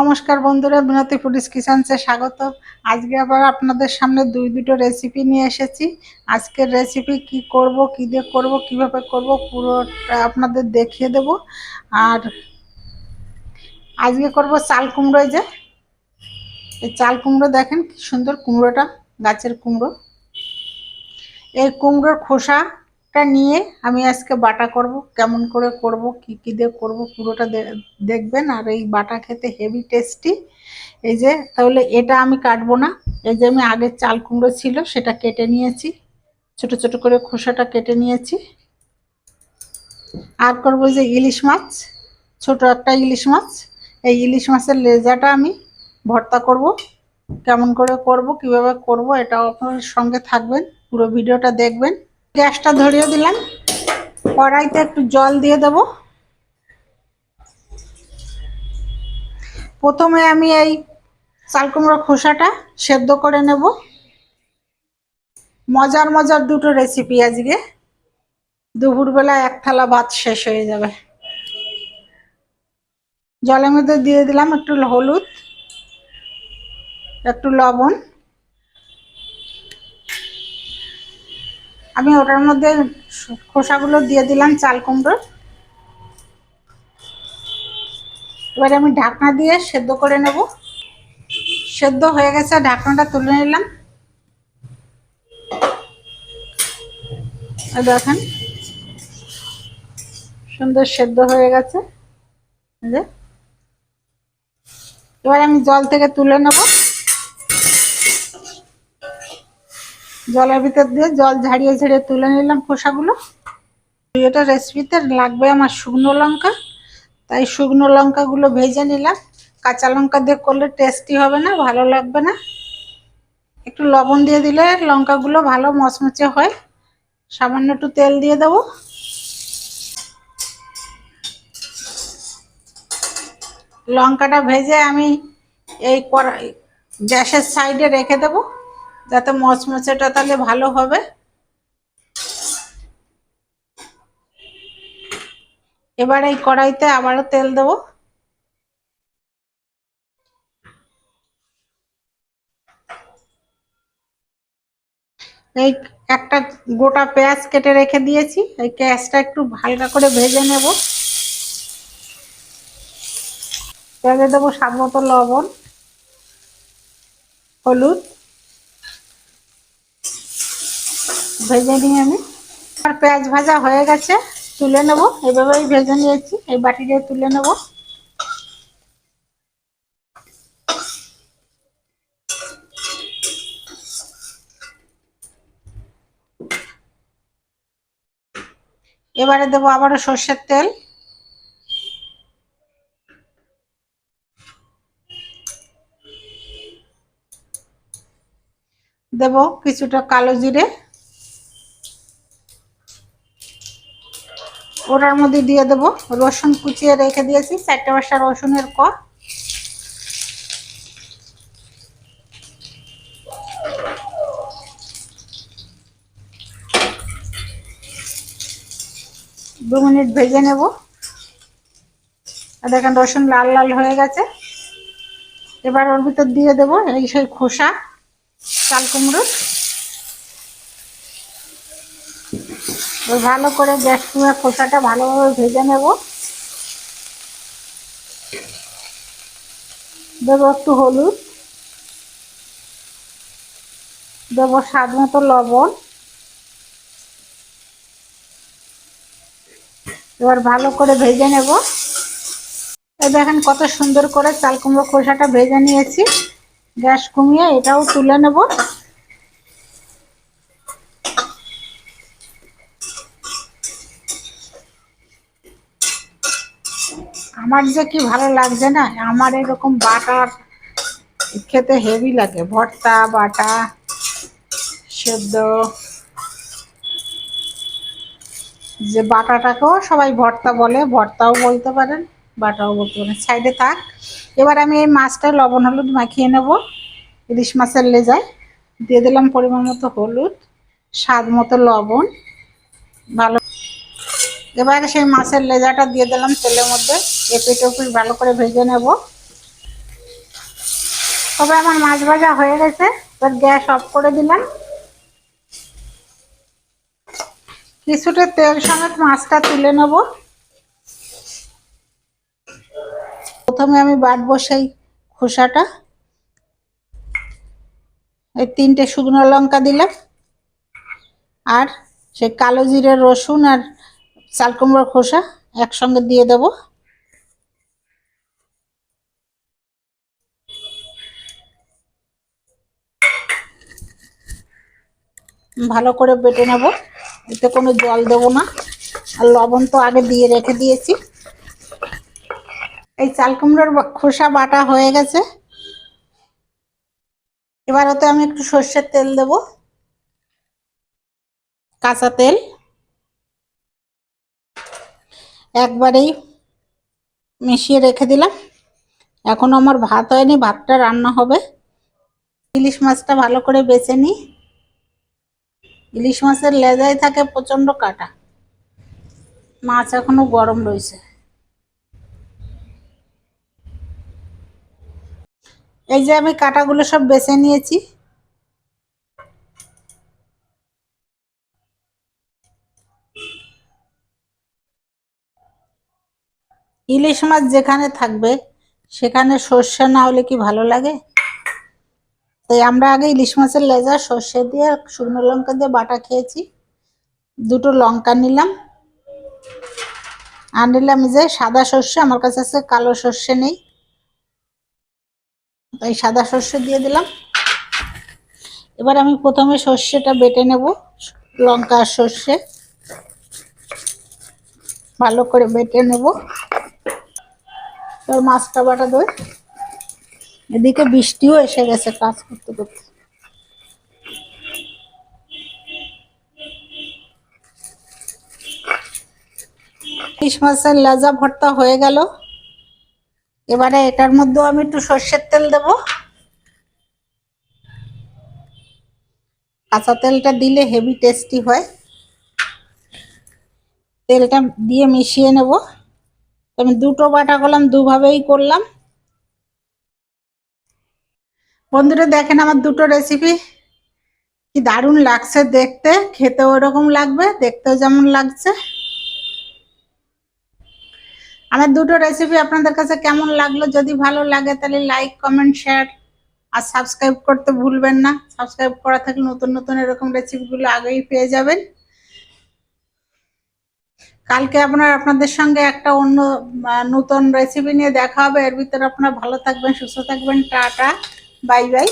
নমস্কার বন্ধুরা, বিনতি ফুডিস কিচেন্সে স্বাগত আজকে আবার আপনাদের সামনে দুই দুটো রেসিপি নিয়ে এসেছি। আজকের রেসিপি কি করব, কি দিয়ে করব, কীভাবে করব, পুরোটা আপনাদের দেখিয়ে দেব। আর আজকে করব চাল কুমড়ো যে। এই চাল কুমড়ো দেখেন কি সুন্দর কুমড়োটা, গাছের কুমড়ো। এই কুমড়োর খোসাটা নিয়ে আমি আজকে বাটা করব, কেমন করে করব, কি কি দিয়ে করব, পুরোটা দেখবেন। আর এই বাটা খেতে হেভি টেস্টি। এই যে, তাহলে এটা আমি কাটবো না। এই যে, আমি আগের চাল কুমড়ো ছিল, সেটা কেটে নিয়েছি। ছোট ছোট করে খোসাটা কেটে নিয়েছি। আর করব যে ইলিশ মাছ, ছোট একটা ইলিশ মাছ। এই ইলিশ মাছের লেজাটা আমি ভর্তা করব। কেমন করে করব, কীভাবে করব, এটাও আপনার সঙ্গে থাকবেন। পুরো ভিডিওটা দেখবেন। গ্যাসটা ধরিয়ে দিলাম। কড়াইতে একটু জল দিয়ে দেব। প্রথমে আমি এই চাল কুমড়োর খোসাটা সেদ্ধ করে নেব। মজার মজার দুটো রেসিপি আজকে। দুপুরবেলা এক থালা ভাত শেষ হয়ে যাবে। জলের মধ্যে দিয়ে দিলাম একটু হলুদ, একটু লবণ। আমি ওটার মধ্যে খোসাগুলো দিয়ে দিলাম চাল কুমড়োর এবারে আমি ঢাকনা দিয়ে সেদ্ধ করে নেব। সেদ্ধ হয়ে গেছে, ঢাকনাটা তুলে নিলাম। দেখেন, সুন্দর সেদ্ধ হয়ে গেছে। এবার আমি জল থেকে তুলে নেব। জলের ভিতর দিয়ে জল ঝাড়িয়ে ঝাড়িয়ে তুলে নিলাম খোসাগুলো। এটা রেসিপিতে লাগবে আমার শুকনো লঙ্কা। তাই শুকনো লঙ্কাগুলো ভেজে নিলাম। কাঁচা লঙ্কা দিয়ে করলে টেস্টি হবে না, ভালো লাগবে না। একটু লবণ দিয়ে দিলে লঙ্কাগুলো ভালো মচমচে হয়। সামান্য একটু তেল দিয়ে দেবো। লঙ্কাটা ভেজে আমি এই কড়াই গ্যাসের সাইডে রেখে দেব। যাতে মচমচেটা তাহলে ভালো হবে। এবার এই কড়াইতে আবারও তেল দেবো। এই একটা গোটা পেঁয়াজ কেটে রেখে দিয়েছি। এই পেঁয়াজটা একটু হালকা করে ভেজে নেব। পেঁয়াজে দেবো স্বাদ মতো লবণ, হলুদ ভেজে নিয়ে আমি। আর পেঁয়াজ ভাজা হয়ে গেছে, তুলে নেব। এভাবেই ভেজে নিয়েছি, এই বাটি দিয়ে তুলে নেব। এবারে দেবো আবারও সর্ষের তেল। দেব কিছুটা কালো জিরে। ওটার মধ্যে দিয়ে দেব। রসুন কুচিয়ে রেখে দিয়েছি। চারটে পাঁচটা রসুনের ক দু মিনিট ভেজে নেব। দেখেন রসুন লাল লাল হয়ে গেছে। এবার ওর ভিতর দিয়ে দেবো এই সেই খোসা, চাল কুমড়ো ভালো করে গ্যাস কুমড়োর খোসাটা ভালোভাবে ভেজে নেব। দেবো একটু হলুদ। দেবো স্বাদ মতো লবণ। এবার ভালো করে ভেজে নেব। এই দেখেন কত সুন্দর করে চাল কুমড়ো খোসাটা ভেজে নিয়েছি। গ্যাস কমিয়ে এটাও তুলে নেব। আমার যে কি ভালো লাগছে না, আমার এরকম বাটার খেতে হেভি লাগে। ভর্তা, বাটা, সেদ্ধ। যে বাটাটাকেও সবাই ভর্তা বলে, ভর্তাও বলতে পারেন, বাটাও বলতে পারেন। সাইডে থাক। এবার আমি এই মাছটা লবণ, হলুদ মাখিয়ে নেব। ইলিশ মাছের লেজায়। দিয়ে দিলাম পরিমাণ মতো হলুদ, স্বাদ মতো লবণ। ভালো এবারে সেই মাছের লেজাটা দিয়ে দিলাম তেলের মধ্যে। এপিট ওপিট ভালো করে ভেজে নেব। তবে আমার মাছ ভাজা হয়ে গেছে, এবার গ্যাস অফ করে দিলাম। কিছুটা তেল সমেত মাছটা তুলে নেব। প্রথমে আমি বাটবো সেই খোসাটা। এই তিনটে শুকনো লঙ্কা দিলাম। আর সে কালো জিরে রসুন আর চাল কুমড়োর খোসা একসঙ্গে দিয়ে দেব। ভালো করে বেটে নেব। এতে কোনো জল দেব না। আর লবণ তো আগে দিয়ে রেখে দিয়েছি। এই চাল কুমড়োর খোসা বাটা হয়ে গেছে। এবার ওতে আমি একটু সর্ষের তেল দেব। কাঁচা তেল। একবারেই মিশিয়ে রেখে দিলাম। এখন আমার ভাত হয়নি, ভাতটা রান্না হবে। ইলিশ মাছটা ভালো করে বেছে নিই। ইলিশ মাছের লেজায় থাকে প্রচণ্ড কাটা। মাছ এখনও গরম রয়েছে। এই যে আমি কাটাগুলো সব বেছে নিয়েছি। ইলিশ মাছ যেখানে থাকবে, সেখানে সর্ষে না হলে কি ভালো লাগে? তাই আমরা আগে ইলিশ মাছের লেজা, সর্ষে দিয়ে শুকনো লঙ্কা দিয়ে বাটা খেয়েছি। দুটো লঙ্কা নিলাম। আর নিলাম যে সাদা সর্ষে, আমার কাছে আছে কালো সর্ষে নেই। তাই সাদা সর্ষে দিয়ে দিলাম। এবার আমি প্রথমে সর্ষেটা বেটে নেব, লঙ্কা আর সর্ষে। ভালো করে বেটে নেব। এবার মাছটা বাটা দেবে। এদিকে বৃষ্টিও এসে গেছে কাজ করতে করতে। ইলিশ মাছের লেজা ভর্তা হয়ে গেল। এবারে এটার মধ্যেও আমি একটু সর্ষের তেল দেব। কাঁচা তেলটা দিলে হেভি টেস্টি হয়। তেলটা দিয়ে মিশিয়ে নেব। আমি দুটো বাটা করলাম দুভাবেই করলাম। বন্ধুরা দেখেন আমার দুটো রেসিপি কি দারুণ লাগছে দেখতে, খেতেও ওরকম লাগবে, দেখতেও যেমন লাগছে। আমার দুটো রেসিপি আপনাদের কাছে কেমন লাগল? যদি ভালো লাগে তাহলে লাইক কমেন্ট শেয়ার আর সাবস্ক্রাইব করতে ভুলবেন না। সাবস্ক্রাইব করা থাকলে নতুন নতুন এরকম রেসিপিগুলো আগেই পেয়ে যাবেন। কালকে আপনার, আপনাদের সঙ্গে একটা অন্য নতুন রেসিপি নিয়ে দেখা হবে। এর ভিতরে আপনারা ভালো থাকবেন, সুস্থ থাকবেন। টাটা। Bye bye